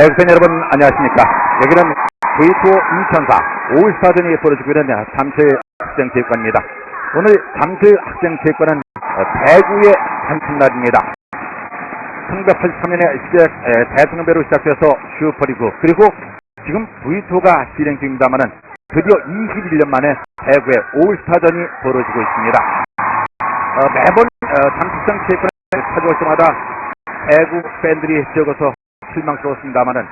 배구팬 여러분 안녕하십니까. 여기는 V2 2004 올스타전이 벌어지고 있는 잠실 학생체육관입니다. 오늘 잠실 학생체육관은 어, 배구의 한축날입니다. 1983년에 시작, 에, 대통령배로 시작돼서 슈퍼리그 그리고 지금 V2가 진행 중입니다만은 드디어 21년 만에 배구의 올스타전이 벌어지고 있습니다. 어, 매번 어, 잠실성 체육관에 찾아올 때마다 배구 팬들이 적어서 실망스러웠습니다만은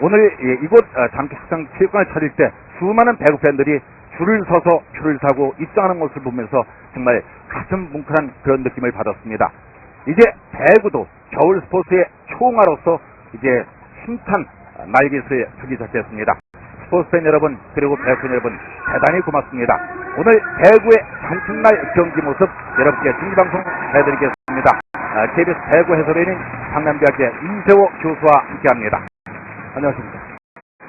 오늘 예, 이곳 어, 잠실성 체육관을 찾을 때 수많은 배구 팬들이 줄을 서서 줄을 사고 입장하는 모습을 보면서 정말 가슴 뭉클한 그런 느낌을 받았습니다. 이제 배구도 겨울 스포츠의 총화로서 이제 힘찬 날개수에 서기 시작했습니다. 스포츠 팬 여러분 그리고 배구 팬 여러분 대단히 고맙습니다. 오늘 배구의 한축날 경기 모습 여러분께 중기방송 해드리겠습니다. 아, KBS 배구 해설위원인 강남대학의 이세호 교수와 함께합니다. 안녕하십니까.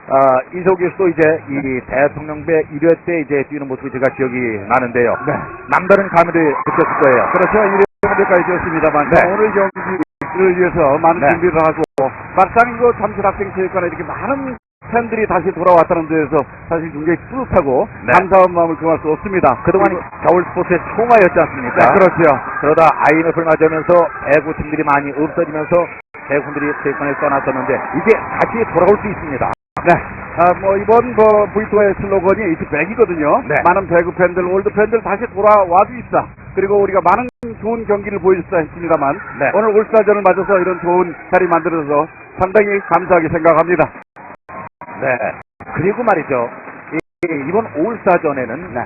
아, 이세호 교수도 이제 이 대통령배 1회 때 이제 뛰는 모습이 제가 기억이 나는데요. 네. 남다른 감회를 느꼈을 거예요. 그렇죠. 이래까지 되었습니다만 네. 오늘 경기를 위해서 많은 네. 준비를 하고 막상 이거 잠실학생체육관에 이렇게 많은 팬들이 다시 돌아왔다는 데에서 사실 굉장히 뿌듯하고 네. 감사한 마음을 금할 수 없습니다. 그동안 겨울 스포츠의 총화였지 않습니까? 네, 그렇죠. 그러다 IMF를 맞으면서 배구팀들이 많이 없어지면서 배구들이 체육관에 떠났었는데 이제 다시 돌아올 수 있습니다. 네. 아, 뭐, 이번 뭐, V2의 슬로건이 이제 100이거든요. 네. 많은 배구 팬들, 올드 팬들 다시 돌아와 주십사. 그리고 우리가 많은 좋은 경기를 보여주시다 했습니다만, 네. 오늘 올스타전을 맞아서 이런 좋은 자리 만들어서 상당히 감사하게 생각합니다. 네. 그리고 말이죠. 이, 번 올스타전에는 네.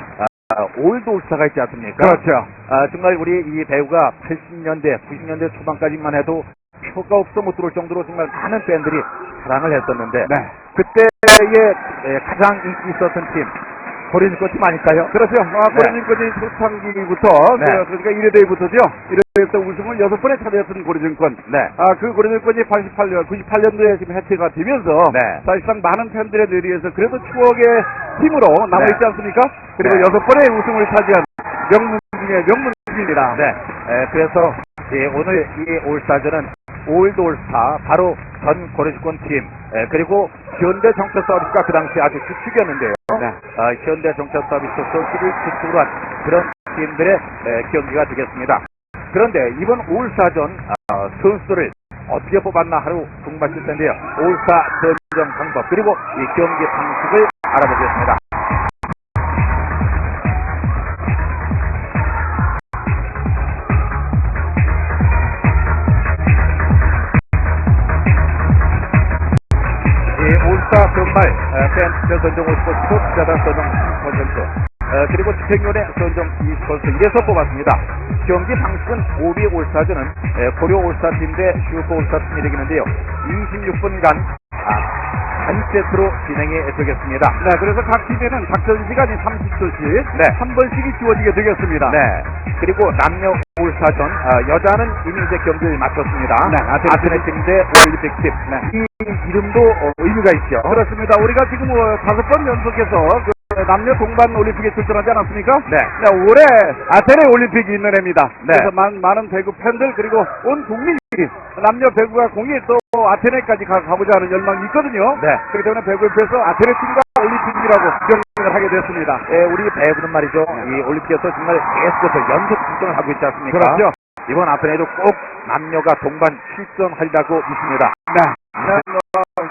아, 올드 올스타가 있지 않습니까? 그렇죠. 아, 정말 우리 이 배우가 80년대, 90년대 초반까지만 해도 표가 없어 못 들어올 정도로 정말 많은 팬들이 사랑을 했었는데 네. 그때의 에, 가장 인기 있었던 팀 고려니코 팀 아닐까요? 그렇죠. 아, 고려증권이 초창기부터, 네. 그, 그러니까 1회대부터죠. 1회대부터 우승을 여섯 번에 차지했던 고려증권. 네. 아, 그 고려증권이 88년, 98년도에 지금 해체가 되면서 네. 사실상 많은 팬들의 뇌리에서 그래도 추억의 팀으로 남아있지 네. 않습니까? 그리고 네. 여섯 번의 우승을 차지한 명문 중에 명문 팀입니다. 네. 에, 그래서 예, 오늘 이 올스타전은 올드 올스타 바로 전 고려주권 팀 에, 그리고 현대 정차 서비스가 그 당시 아주 주축이었는데요. 네. 아, 현대 정차 서비스 선수를 주축으로 한 그런 팀들의 에, 경기가 되겠습니다. 그런데 이번 올스타전 아, 선수들을 어떻게 뽑았나 하루 궁금하실 텐데요. 선정 방법 그리고 이 경기 방식을 알아보겠습니다. 이 올스타 선발 어, 팬 선정 50% 투자단 선정 10% 어, 그리고 집행위원회 선정 20% 이래서 뽑았습니다. 경기 방식은 오비 올스타전은 에, 고려 올스타팀 대 슈퍼 올스타팀이 되겠는데요. 26분간 아, 한 세트로 진행이 되겠습니다. 네, 그래서 각 팀에는 작전 시간이 30초씩 네. 한 번씩이 주어지게 되겠습니다. 네. 그리고 남녀 올스타전 어, 여자는 이미 이제 경기를 마쳤습니다. 네, 아테네 아테네 팀대 올림픽 팀. 네. 이 이름도 어, 의미가 있죠. 그렇습니다. 우리가 지금 어, 다섯 번 연속해서 그 남녀 동반 올림픽에 출전하지 않았습니까? 네. 올해 아테네 올림픽이 있는 해입니다. 네. 그래서 많은, 많은 배구 팬들 그리고 온 국민이 남녀 배구가 공이 또 아테네까지 가, 가보자 하는 열망이 있거든요. 네. 그렇기 때문에 배구협회에서 아테네 팀과 올림픽이라고 경쟁을 하게 됐습니다. 예, 우리 배구는 말이죠. 이 올림픽에서 정말 계속해서 연속 출전을 하고 있지 않습니까? 그렇죠. 이번 아테네도 꼭 남녀가 동반 출전하리라고 믿습니다. 네. 네, 뭐,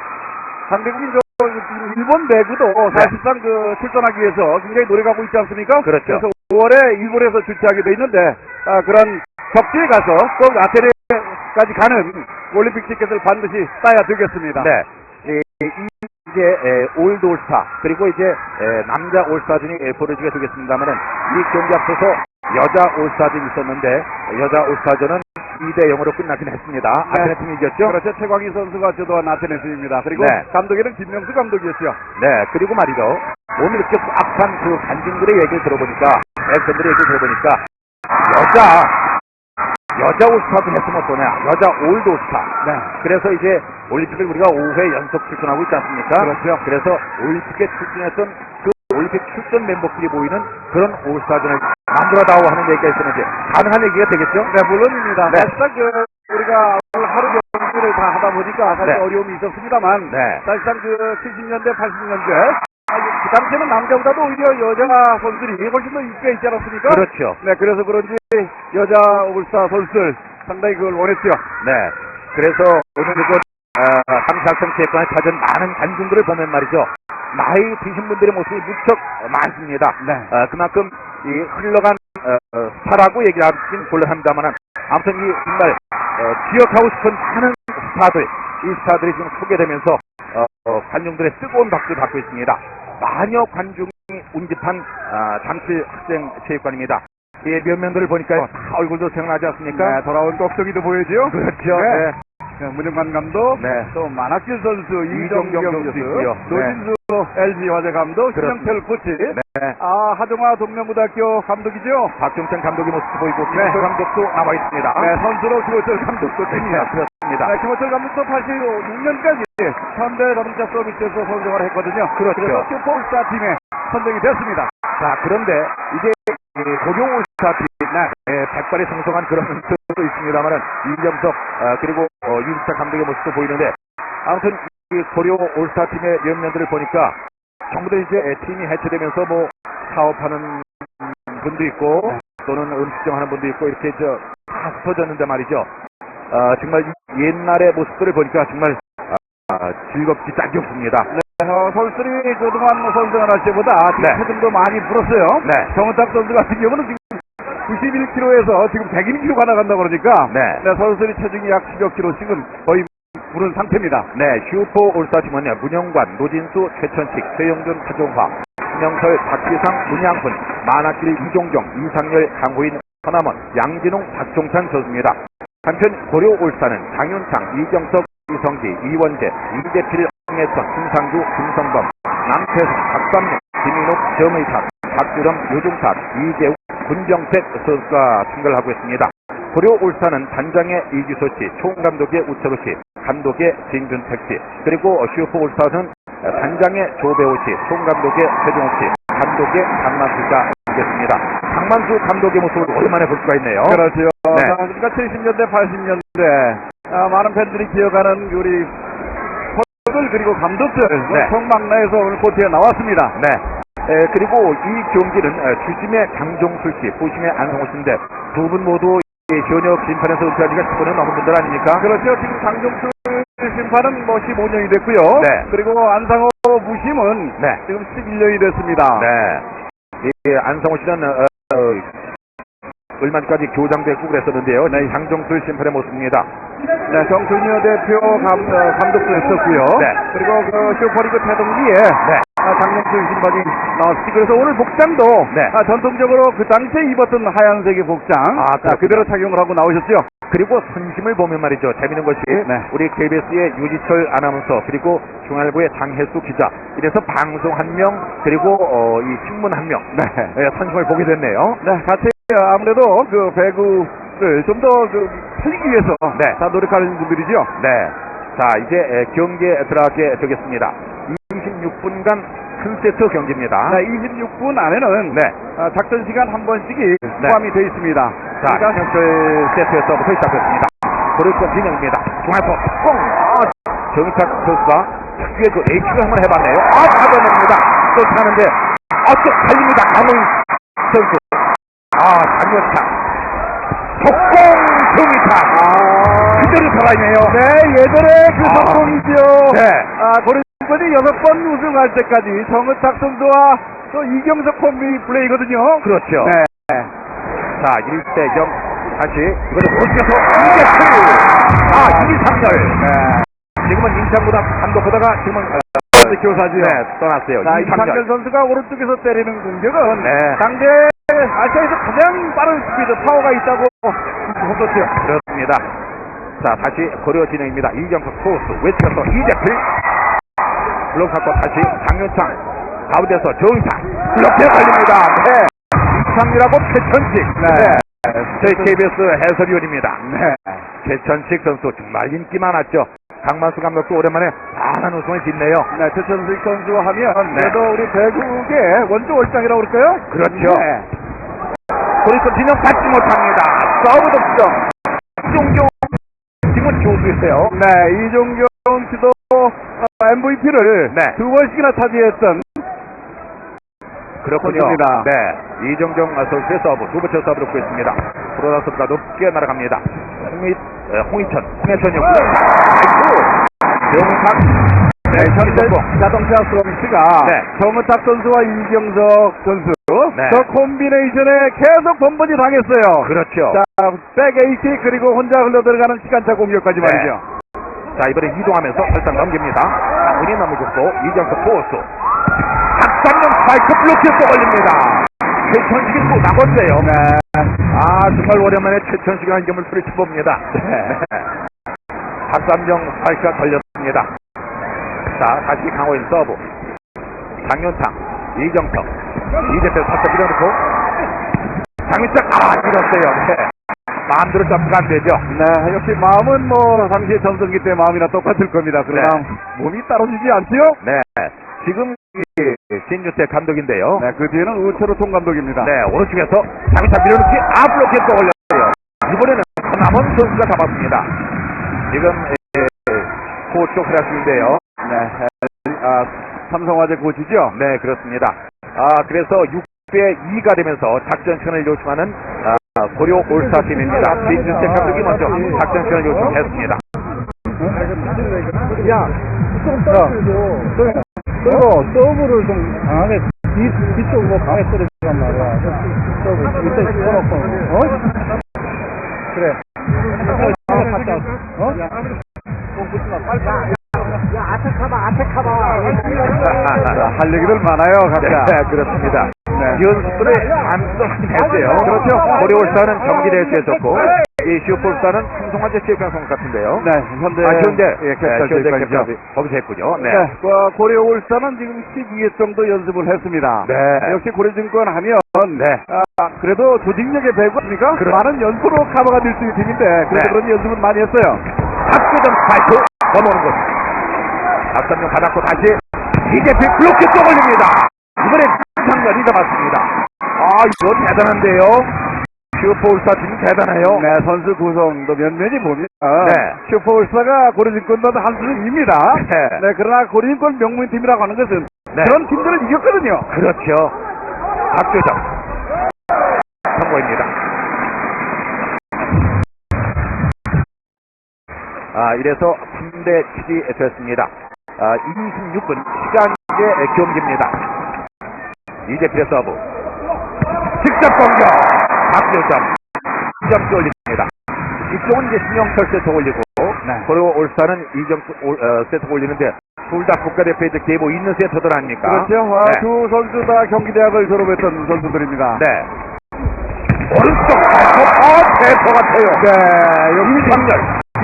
상대국인 저 지금 일본 배구도 사실상 그 출전하기 위해서 굉장히 노력하고 있지 않습니까? 네. 그렇죠. 그래서 5월에 일본에서 주최하게 돼 있는데 아, 그런 격지에 가서 꼭 아테네까지 가는 올림픽 티켓을 반드시 따야 되겠습니다. 네. 이, 이- 이제 에, 올드 올스타 그리고 이제 에, 남자 올스타전이 에, 벌어지게 되겠습니다만은 이 경기 앞서서 여자 올스타전이 있었는데 여자 올스타전은 2대 0으로 끝나긴 했습니다. 아테네 팀이 이겼죠? 그렇죠. 최광희 선수가 주도한 아테네 팀입니다. 그리고 네. 감독에는 김명수 감독이었죠. 네, 그리고 말이죠. 오늘 이렇게 꽉찬 그 관중들의 얘기를 들어보니까, 팬들의 얘기를 들어보니까, 여자, 여자 올스타도 했으면 어떠냐. 여자 올드 올스타. 네. 그래서 이제 올림픽을 우리가 5회 연속 출전하고 있지 않습니까? 그렇죠. 그래서 올림픽에 출전했던 그 올림픽 출전 멤버끼리 보이는 그런 올스타전을 만들어다오 하는 얘기가 있었는데, 가능한 얘기가 되겠죠? 네, 물론입니다. 네. 사실상 그 우리가 오늘 하루 경기를 다 하다 보니까 사실 네. 어려움이 있었습니다만 네. 사실상 그 70년대, 80년대 그 당시에는 남자보다도 오히려 여자 선수들이 훨씬 더 인기가 있지 않았습니까? 그렇죠. 네, 그래서 그런지 여자 올스타 선수들 상당히 그걸 원했죠. 네. 그래서 오늘 이곳 어, 삼사성 체육관에 찾은 많은 관중들을 보면 말이죠. 나이 드신 분들의 모습이 무척 많습니다. 네. 어, 그만큼 이 흘러간 어, 어, 스타라고 얘기하긴 곤란합니다만 아무튼 이 정말 어, 기억하고 싶은 많은 스타들 이 스타들이 지금 소개되면서 어, 어, 관중들의 뜨거운 박수를 받고 있습니다. 마녀 관중이 운집한 아, 잠실 학생 체육관입니다. 이 면면들을 보니까 다 얼굴도 생각나지 않습니까? 네, 돌아온 꼭두기도 보여죠. 그렇죠. 네. 네. 네, 문영관 감독, 네. 또 만학길 선수, 이정경 선수 있고요. 노진수 LG 화재 감독. 신영철 코치, 네. 아 하정화 동명고등학교 감독이죠. 박종천 감독의 모습도 보이고 네. 김철 감독도 나와 있습니다. 네, 선수로 김호철 감독도 네, 됩니다. 그렇습니다. 네, 김호철 감독도 86년까지 현대 자동차 서비스에서 선정을 했거든요. 그렇죠. 그래서 슈퍼스타 팀에 선정이 됐습니다. 자, 그런데 이제 이 고교 올스타 팀, 네, 백발이 성성한 그런 모습도 있습니다만은 이정석 어, 그리고 어, 유지차 감독의 모습도 보이는데 아무튼 이 고려 올스타 팀의 면면들을 보니까 전부 다 이제 팀이 해체되면서 뭐 사업하는 분도 있고 또는 음식점 하는 분도 있고 이렇게 저다 흩어졌는데 말이죠. 어, 정말 이 옛날의 모습들을 보니까 정말 아, 즐겁기 짝이 없습니다. 네, 어, 선수들이 그동안 뭐 선수가 할 때보다 네. 체중도 많이 불었어요. 네. 정은탁 선수 같은 경우는 지금 91kg에서 지금 101kg 나간다 그러니까 네. 선수들이 체중이 약 10여 킬로씩은 거의 부른 상태입니다. 네, 슈퍼 올스타팀은요, 문영관, 노진수, 최천식, 최영준, 하종화, 신영철, 박지상, 문양훈, 만학길, 이종경, 이상열, 강호인, 허남원, 양진웅, 박종찬 선수입니다. 한편 고려 올스타는 장윤창, 이경석, 이성기, 이원재, 이재필, 홍혜선, 김상주, 김성범, 남태성, 박삼룡, 김인욱, 정의탁, 박주lâm, 유중탁, 이재욱, 군정택 선수가 참가를 하고 있습니다. 고려 올스타는 단장의 이규소 씨, 총감독의 우철우 씨, 감독의 진준택 씨, 그리고 슈퍼 올스타는 단장의 조배우 씨, 총감독의 최종욱 씨, 감독의 강만수 씨가 되겠습니다. 강만수 감독의 모습을 오랜만에 볼 수가 있네요. 그렇죠. 네. 자, 그러니까 70년대, 80년대 아, 많은 팬들이 기억하는 우리 선수들 그리고 감독들 네. 총망라에서 오늘 코트에 나왔습니다. 네. 에, 그리고 이 경기는 에, 주심의 강종술 씨, 부심의 안성호 씨인데 두 분 모두 이 현역 심판에서 은퇴한 지가 10년이 넘은 분들 아닙니까? 그렇죠. 지금 장종수 심판은 뭐 15년이 됐고요. 네. 그리고 안상호 무심은 네. 지금 11년이 됐습니다. 네. 이 안성호 씨는 어, 어, 얼마 전까지 교장됐고 그랬었는데요. 네, 장종술 심판의 모습입니다. 네, 정순여 대표 감, 어, 감독도 했었고요. 네. 그리고 그 슈퍼리그 태동기에 네. 아, 장명수 심판이 나왔습니다. 그래서 오늘 복장도 네. 아, 전통적으로 그 당시에 입었던 하얀색의 복장 아, 그렇군요. 그대로 착용을 하고 나오셨죠. 그리고 선심을 보면 말이죠. 재밌는 것이 네. 우리 KBS의 유지철 아나운서 그리고 중앙일보의 장혜수 기자 이래서 방송 한 명 그리고 어, 이 신문 한 명 네. 예, 선심을 보게 됐네요. 네, 같이 어, 아무래도 그 배구를 좀 더 그, 살리기 위해서 네. 다 노력하는 분들이죠. 네. 자, 이제 에, 경기에 들어가게 되겠습니다. 26분간 큰 세트 경기입니다. 자, 26분 안에는 네. 어, 작전 시간 한 번씩이 포함이 되어 있습니다. 자, 그러니까 현철 세트에서부터 시작됐습니다. 고르권 진영입니다. 중앙에서 꽁! 아, 정탁 선수가 특유의 그 H를 한번 해봤네요. 아, 받아냅니다. 또 차는데, 아, 또 달립니다. 남은 선수. 아, 장현탁. 속공 정탁. 아, 그대로 살아있네요. 네, 예전에 그 아. 성공이죠. 네. 아, 고려 신권이 여섯 번 우승할 때까지 정은탁 선수와 또 이경석 콤비 플레이거든요. 그렇죠. 네. 자, 1대0. 다시, 이것도 볼트에서 이재필. 아, 이상열. 네. 지금은 임창구다 감독 보다가 지금은 어, 교사지요. 네, 떠났어요. 자. 이상열 선수가 오른쪽에서 때리는 공격은 네. 상대 아시아에서 가장 빠른 스피드 파워가 있다고 했었죠. 그렇습니다. 자, 다시 고려 진행입니다. 이경석 소스, 왼쪽에서 이재필. 블록 갖고 다시 장윤창. 가운데서 정상. 블록에 걸립니다. 네. 이창이라고 최천식. 네. 저희 KBS 해설위원입니다. 네. 최천식 선수 정말 인기 많았죠. 강만수 감독도 오랜만에 많은 우승을 짓네요. 네, 최천식 선수 하면 네. 그래도 우리 배구의 원조 월장이라고 그럴까요? 그렇죠. 네. 고리권 진영 받지 못합니다. 서브 득점. 이종경 지금 조수였어요. 네, 이종경 씨도 MVP를 네. 두 번씩이나 차지했던 그렇군요. 선수입니다. 네. 이정정 선수의 서브, 두 번째 서브를 구했습니다. 프로다 선수가 높게 날아갑니다. 홍희, 에, 홍희천, 홍혜천이었고요. 아이고! 정탁, 네, 현대 자동차 서비스가 네. 정은탁 선수와 이경석 선수 네. 저 콤비네이션에 계속 번번이 당했어요. 그렇죠. 자, 백 에이티 그리고 혼자 흘러들어가는 시간차 공격까지 네. 말이죠. 자, 이번에 이동하면서 살짝 넘깁니다. 장훈이 넘어줬고, 이정석 포스. 박상영 스파이크 블록에 또 걸립니다. 최천식이 또 나건데요. 네. 아, 정말 오랜만에 최천식이 한 점을 소리쳐봅니다. 네. 박삼정 스파이크가 걸렸습니다. 자, 다시 강호인 서브. 장윤창, 이정석, 이재태 살짝 밀어놓고, 장윤창, 아, 밀었어요. 네. 마음대로 점프가 안 되죠. 네, 역시 마음은 뭐 당시의 전성기 때 마음이나 똑같을 겁니다. 그러나 네. 몸이 따라주지 않지요? 네. 지금 이 신유태 감독인데요. 네, 그 뒤에는 우철호 총감독입니다. 네, 오른쪽에서 장윤창 밀어놓기, 아, 블록에 또 걸렸어요. 이번에는 서남원 선수가 잡았습니다. 지금, 에, 코쪽 프라스인데요. 네, 아, 삼성화재 코치죠? 네, 그렇습니다. 아, 그래서 6대 2가 되면서 작전편을 요청하는 아, 고려 올스타 팀입니다. 신준택 감독이 먼저 작전편을 요청했습니다. 야, 좀 떨어뜨려. 그리고 서브를 좀 강하게, 뒤, 뒤쪽으로 강하게 떨어지란 말이야. 서브, 밑에 집어넣고, 어? 그래. 어? 야, 아테카바, 아테카바. 자, 할 얘기들 많아요, 각자. 네, 그렇습니다. 네. 연습들의 감독이 했어요. 그렇죠. 고려 올스타는 경기대회에서 했었고, 이 슈퍼스타는 삼성화재 체육방송 같은데요. 네, 현대, 아, 현대, 예, 네, 캡틴 현대. 캡틴 거기서 했군요. 네. 네, 그 고려 올스타는 지금 12회 정도 연습을 했습니다. 네. 역시 고려증권 하면 네. 아, 그래도 조직력의 배구니까 그렇- 많은 연수로 커버가 될 수 있는 팀인데 그래서 네. 그런 연습은 많이 했어요. 박수정 스파이크 넘어오는 것. 박삼용 받았고 다시 이제피 블록에 또 걸립니다. 이번엔 장면이 잡았습니다. 아 이거 대단한데요. 슈퍼울스타 팀 대단해요. 네, 선수 구성도 면면이 보면 네. 슈퍼올스타가 고려증권도 한 수입니다. 네. 네, 그러나 고려증권 명문팀이라고 하는 것은 네. 그런 팀들을 이겼거든요. 그렇죠. 박주정 성공입니다. 아 이래서 3대 7이 됐습니다. 아 26분 시간제 경기입니다. 이재필의 서브 직접 공격 박주정 2점 올립니다. 이쪽은 이제 신영철 세트 올리고 네. 그리고 올스타는 2점 어, 세트 올리는데 둘 다 국가대표에 계보 있는 세터들 아닙니까? 그렇죠. 아, 네. 두 선수 다 경기대학을 졸업했던 선수들입니다. 네. 오른쪽 발톱, 어, 대포 같아요. 네, 여기 이상열.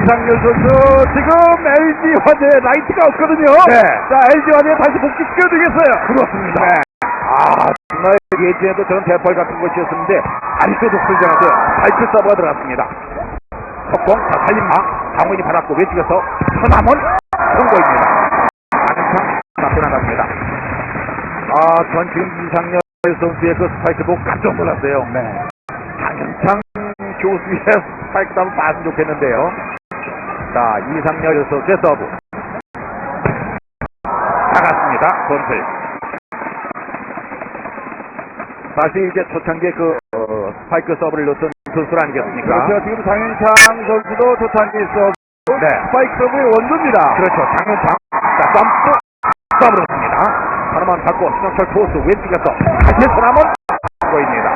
이상열 선수 지금 LG 화재 라이트가 없거든요. 네. 자, LG 화재 다시 복귀 시켜드리겠어요. 그렇습니다. 네. 아, 정말 예전에도 저런 대포 같은 것이었는데, 아직도 풀장에서 발표 서브가 들어갔습니다. 석공, 자, 살림마, 강원이 받았고, 왼쪽에서 서남원, 성공입니다. 안창, 맞고 나갑니다. 아, 전 지금 이상열 선수의 그 스파이크 보고 깜짝 놀랐어요. 네. 장현창 교수의 스파이크 한번 봤으면 좋겠는데요. 자, 이상열 선수의 서브. 나갔습니다. 건슬. 다시 이제 초창기에 그, 어, 스파이크 서브를 넣었던 선수 아니겠습니까? 그렇죠. 지금 장윤창 선수도 초창기 서브 네. 스파이크 서브의 원조입니다. 그렇죠. 장현창. 자, 점프. 서브를 했습니다. 하나만 받고 신영철 코스 왼쪽에서 다시 서남은 보입니다.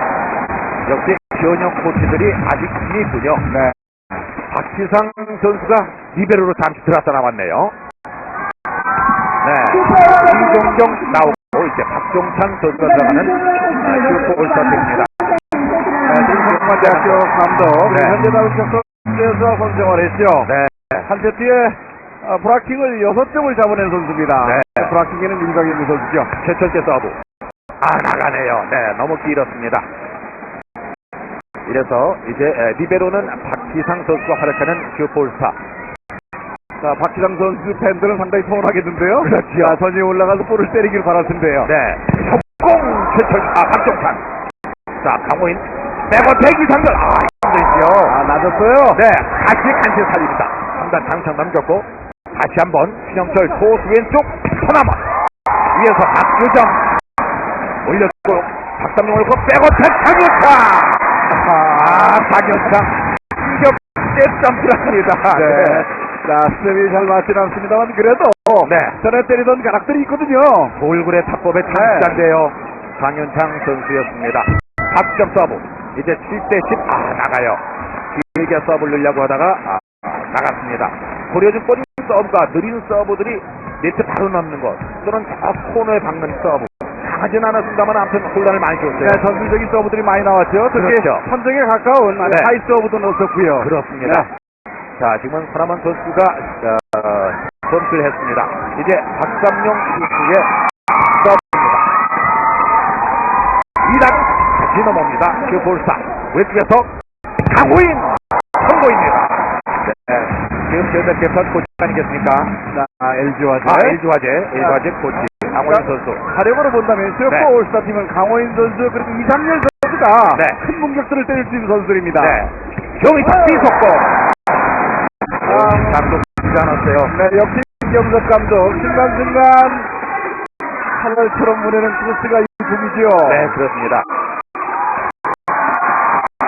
역시 현역 코치들이 아직 힘이 있군요. 네. 박지상 선수가 리베로로 잠시 들어왔다 나왔네요. 네. 이종경 나오고 이제 박종찬 선수가 들어가는 아, 슈퍼 올스타입니다. 네, 지금 성만대학교 감독 네. 현대다육에서 선정을 했죠. 네. 한 세트에 어, 브라킹을 여섯 점을 잡아낸 선수입니다. 네. 브라킹에는 일각이 있는 선수죠. 최철재 서브. 아, 나가네요. 네, 너무 길었습니다. 이래서 이제 에, 리베로는 박지상 선수가 활약하는 슈퍼 올스타. 자, 박지상 선수 팬들은 상당히 서운하겠는데요. 그렇죠. 자, 선이 올라가서 볼을 때리길 바랄 텐데요. 네. 속공 최철, 아, 박종찬. 자, 강호인. 백어택 이 상들. 아, 힘들죠. 아, 낮았어요. 네, 같이 간체 살립니다. 중단 장창 넘겼고 다시 한번 신영철 토스 왼쪽 서남아 위에서 박규정 올렸고 박삼용 올고 백어택 장윤창 아 장윤창 공격 때 점프를 합니다 네. 자, 스텝이 잘 맞진 않습니다만 그래도 네. 전에 때리던 가락들이 있거든요. 돌굴의 탑법의 참자인데요 장윤창 선수였습니다 박점 서브 이제 7대 10 아, 나가요 길게 서브를 넣으려고 하다가 아, 나갔습니다 고려준 뻗는 서브가 느린 서브들이 네트 바로 넘는 것 또는 저 코너에 박는 서브 강하진 않았습니다만 아무튼 혼란을 많이 줬어요 네, 전술적인 서브들이 많이 나왔죠. 특히 그렇죠. 선정에 가까운 네. 하이 서브도 넣었었고요. 그렇습니다. 네. 자, 지금은 서남원 선수가 어, 선수를 했습니다. 이제 박삼용 선수의 서브입니다. 2단 다시 넘어옵니다. 슈볼스타 왼쪽에서 강호인 선보입니다. 네, 지금 저희들께서 코치 아니겠습니까? 자, LG와 아, LG화재, LG화재 코치 강호인 선수. 활용으로 본다면 슈퍼 네. 올스타 팀은 강호인 선수 그리고 이상열 선수가 네. 큰 공격들을 때릴 수 있는 선수들입니다. 네, 경희탁 비속고. 아, 주지 않았어요. 네, 역시 김경석 감독 순간순간 하늘처럼 보내는 크로스가 이 분이지요. 네, 그렇습니다.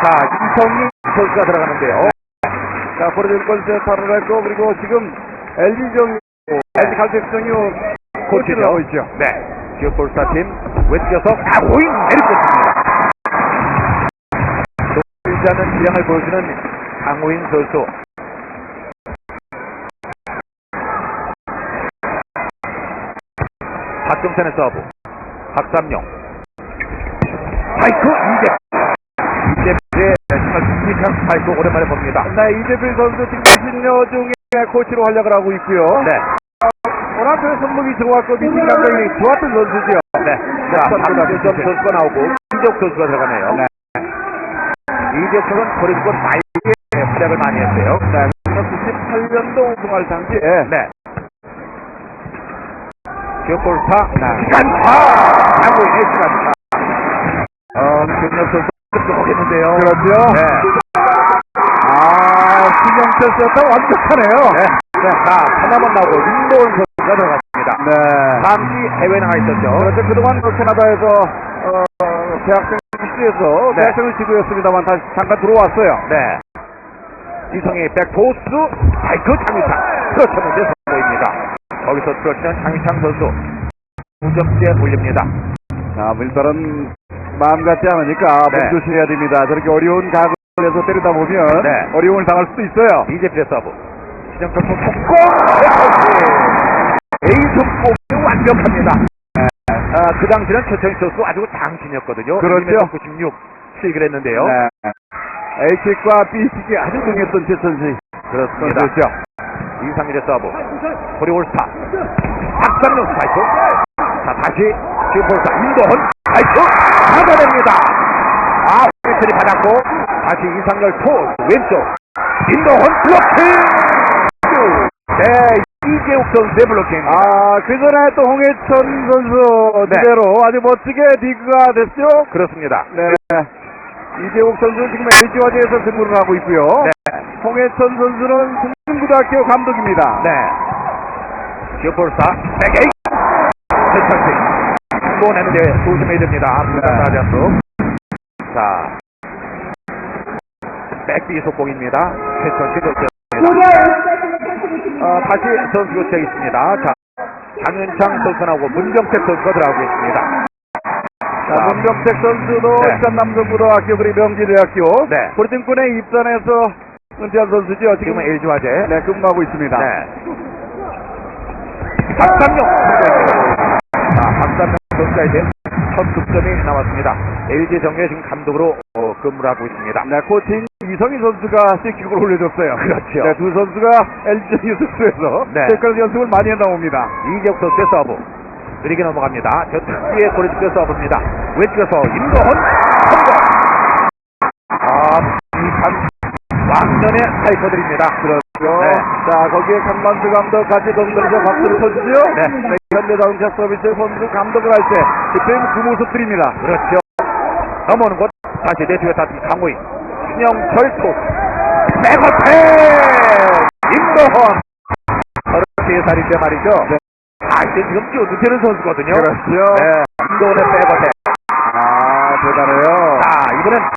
자, 이성민 선수가 들어가는데요. 자, 포르존권 세타를 했고 그리고 지금 LG정 LG 칼텍정유 코치를 하고 있죠. 네. 지오폴스타 팀 왼쪽에서 강호인 내리꽂습니다. 높지 않은 기량을 보여주는 강호인 선수. 박정찬의 서브. 박삼용. 스파이크 이재. 이재의 정말 오랜만에 봅니다. 네, 이재필 선수 지금 신여 중에 코치로 활약을 하고 있고요. 네. 그 손목이 좋았고 미팅 감각이 좋았던 선수죠. 네. 자, 박주점 선수가 나오고 이적 선수가 들어가네요. 네. 선수는 버리고 나이게 활약을 많이 했어요. 네, 98년도 우승할 당시에 네. 네. 시간차 양호인의 시간차. 어, 경력 선수 득점하겠는데요. 그렇죠. 네. 아, 신영철 세터 완벽하네요. 네. 네. 자, 하나만 나오고 윤도원 선수가 들어갔습니다. 네. 잠시 해외 나가 있었죠. 그렇죠. 그동안 그 캐나다에서 어, 대학생 입시에서 네. 대학생을 지도했습니다만 다시 잠깐 들어왔어요. 네. 이성의 백포스 스파이크 장유창 그렇쳤는데 성공입니다. 거기서 그렇치는 장유창 선수 9점째 올립니다. 자, 일단은 마음 같지 않으니까 네. 몸 조심해야 됩니다. 저렇게 어려운 각을에서 때리다 보면 네. 어려움을 당할 수도 있어요. 이제필의 서브 선수 속공 에이스 공이 완벽합니다. 아, 그 당시는 최철희 선수 아주 장신이었거든요. 그렇죠. 96 수익을 했는데요. 네. A킥과 B킥이 아주 강했던 최천식 그렇습니다. 선수죠. 이상일의 서브 코리 올스타 박상용 스파이크 자 다시 슈퍼스타 임도헌 스파이크 잡아냅니다 아 웨슬이 받았고 다시 이상열 토 왼쪽 임도헌 블로킹 네 이재욱 선수의 블로킹 아, 그 전에 또 홍해천 선수 네. 그대로 아주 멋지게 디그가 됐죠. 그렇습니다 네. 이재욱 선수는 지금 LG화재에서 근무를 하고 있고요. 네, 홍해천 선수는 승진고등학교 감독입니다. 네. 슈퍼스타 백에이 최철식 쏘내는데 조심해야 됩니다 부산 라디아스 자 백비 속공입니다 였습니다 어, 다시 선수 교체 있습니다. 자, 장윤창 선수 나오고 문정택 선수가 들어가고 있습니다. 자, 문병택 선수도 네. 일단 남성고등학교 그리고 명지대학교 네. 보리등군에 입단해서 은퇴한 선수죠. 지금 지금은 LG화재. 네, 근무하고 있습니다. 네. 박상용 선수입니다. 자, 박상용 선수가 이제 첫 득점이 나왔습니다. LG 정예 지금 감독으로 어, 근무를 하고 있습니다. 네, 코치인 이성희 선수가 C킥을 올려줬어요. 그렇죠. 네, 두 선수가 LG 유스에서 네. 색깔 연습을 많이 해나옵니다. 이재욱 선수의 서브. 느리게 넘어갑니다. 저 특유의 고리축의 서브입니다. 왼쪽에서 임도헌 성공. 아, 이참 왕년의 하이퍼들입니다. 그렇 죠. 네. 자, 거기에 강만수 감독 같이 동들에서 박수를 쳐주죠. 네. 현대자동차 서비스 선수 감독을 할 때 그때는 그 모습들입니다. 그렇죠. 넘어오는 곳 다시 내주에 다시 강호인 신영철 토스 백어택 임도헌. 33살인데 말이죠. 아, 이제 지금 뛰어드는 선수거든요. 그렇죠. 네, 임도헌의 백어택. 아, 대단해요. 자, 이번엔